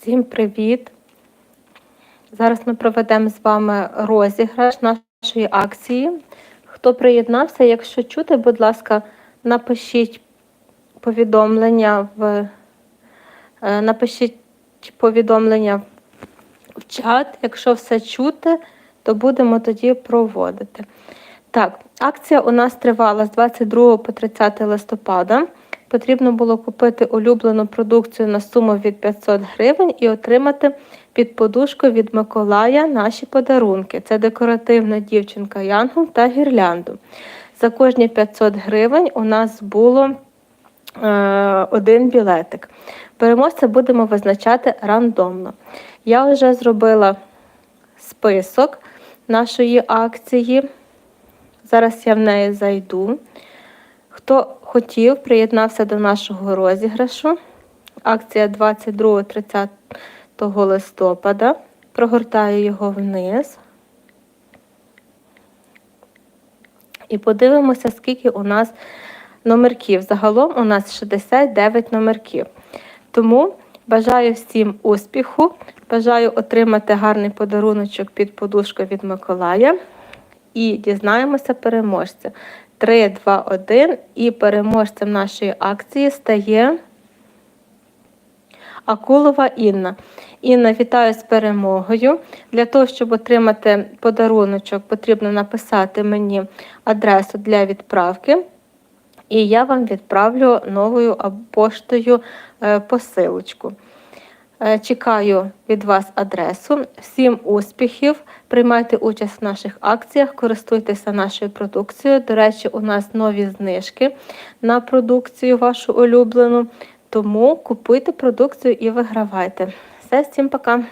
Всім привіт! Зараз ми проведемо з вами розіграш нашої акції. Хто приєднався, якщо чути, будь ласка, напишіть повідомлення в е, напишіть повідомлення в чат. Якщо все чути, то будемо тоді проводити. Так, акція у нас тривала з 22 по 30 листопада. Потрібно було купити улюблену продукцію на суму від 500 гривень і отримати під подушку від Миколая наші подарунки. Це декоративна дівчинка Янгол та гірлянду. За кожні 500 гривень у нас було е, один білетик. Переможця будемо визначати рандомно. Я вже зробила список нашої акції. Зараз я в неї зайду. Хто хотів, приєднався до нашого розіграшу. Акція 22-30 листопада. Прогортаю його вниз. І подивимося, скільки у нас номерків. Загалом у нас 69 номерків. Тому бажаю всім успіху, бажаю отримати гарний подаруночок під подушку від Миколая. І дізнаємося переможця. 3, 2, 1. І переможцем нашої акції стає Акулова Інна. Інна, вітаю з перемогою. Для того, щоб отримати подаруночок, потрібно написати мені адресу для відправки. І я вам відправлю новою поштою е, посилочку. Е, Чекаю від вас адресу. Всім успіхів! Приймайте участь в наших акціях, користуйтеся нашою продукцією. До речі, у нас нові знижки на продукцію вашу улюблену. Тому купуйте продукцію і вигравайте. Все, всім пока!